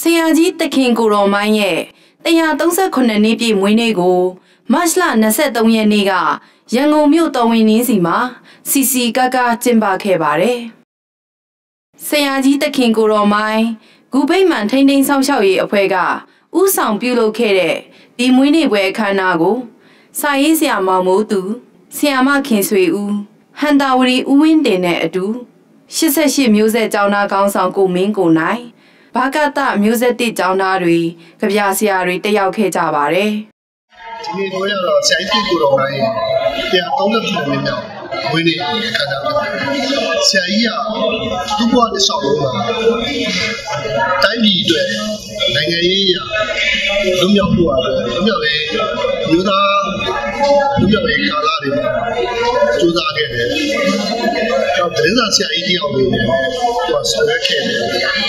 ဆရာကြီးတခင်ကိုတော်မိုင်းရဲ့138နှစ်ပြည့်မွေးနေ့ကိုမတ်လ23ရက်နေ့ကရန်ကုန်မြို့တော်ဝင်နင်းစီမှာစီစီကကကျင်းပခဲ့ပါတယ်။ဆရာကြီးတခင်ကိုတော်မိုင်းဂူဗိမ္မာန်ထိန်းသိမ်းဆောင်ရှောက်ရေးအဖွဲ့ကဥဆောင်ပြုလုပ်ခဲ့တဲ့ဒီမွေးနေ့ပွဲအခမ်းအနားကိုစာရေးဆရာမောင်မိုးသူဆရာမခင်ဆွေဦးဟန်တာဝရီဦးဝင်းတင်နဲ့အတူ88မျိုးဆက်ကျောင်းသားကောင်းဆောင်ကိုမင်းကိုနိုင် ဘာကတမျိုးဆက်တစ်ကျောင်းသားတွေကြပြဆရာတွေတက်ရောက်ခဲ့ကြပါတယ်ဒီနေ့တော့ရတော့ဆရာကြီးကိုတော်နိုင်တရား30မိနစ်မြောက်ဝင်းနေခါကြပါဆရာကြီးကသူ့ဘဝတစ်လျှောက်လုံးမှာတိုင်းပြည်အတွက်နိုင်ငံရေးရလွတ်မြောက်ဖို့အတွက်လွတ်မြောက်ရေးမျိုးသားလွတ်မြောက်ရေးကာလတွေမှာစူးစမ်းခဲ့တယ်။တော့သတင်းစာဆရာကြီးတယောက်နေတယ်။သူကဆောင်ရွက်ခဲ့တယ်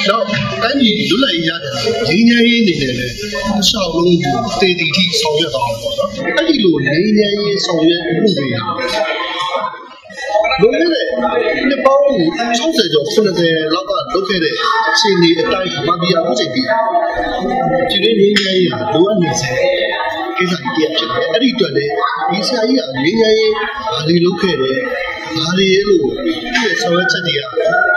။တော့ တိုင်းပြည်လွတ်လပ်ရေးရတယ်ငင်းငယ်ရေးအနေနဲ့လည်းအရှောက်လုံးကိုတည်တည်ထိဆောင်ရွက်သွားအောင်ပေါ့နော်။အဲ့ဒီလိုငင်းငယ်ရေးဆောင်ရွက်မှုတွေလွန်ခဲ့တဲ့နှစ်ပေါင်း60ကျော်90လောက်ကလုပ်ခဲ့တဲ့အခြေအနေအတိုင်းမဘီယာအခုချိန်ကြီးဒီနေ့ငင်းငယ်ရေးဟာလိုအပ်နေစေကိစ္စကြီးဖြစ်တယ်အဲ့ဒီအတွက်လည်းဒီဆရာကြီးကငင်းငယ်ရေးဘာတွေလုပ်ခဲ့တယ် ဘာတွေလို့ဒီရဲ့ဆောင်ရွက်ချက်တွေက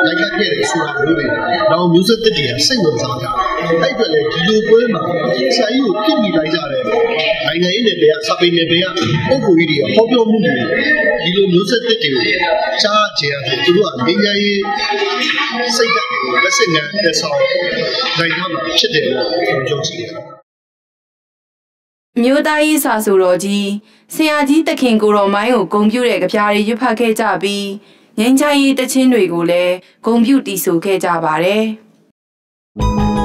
လိုက်ခဲ့ခဲ့တယ်ဆိုတာမျိုးတွေတော့မျိုးဆက်တစ်တွေကစိတ်ဝင်စားကြအဲ့အတွက်လည်းဒီလိုပွဲမှာဆရာကြီးကိုပြစ်မိလိုက်ကြတယ်နိုင်ငံရေးနယ်ပယ်ကစပိန်နယ်ပယ်ကပုံကိုကြီးတွေကဟောပြောမှုတွေဒီလိုမျိုးဆက်တစ်တွေကိုကြားကြရတယ်သူတို့ကငင်းငယ်ရေးစိတ်ဓာတ်တွေကိုလက်စစ်ငံတက်ဆောင်နိုင်ငံမှာဖြစ်တယ်လို့ပြောကြည့်တယ် မြို့သားရေးစာဆိုတော်ကြီးဆရာကြီးတခင်ကိုတော်မိုင်းကိုဂုံပြူတဲ့ကြပြားတွေရွတ်ဖတ်ခဲ့ကြပြီးငင်းချရေးတချင်းတွေကိုလည်းဂုံပြူတီးဆိုခဲ့ကြပါတယ်။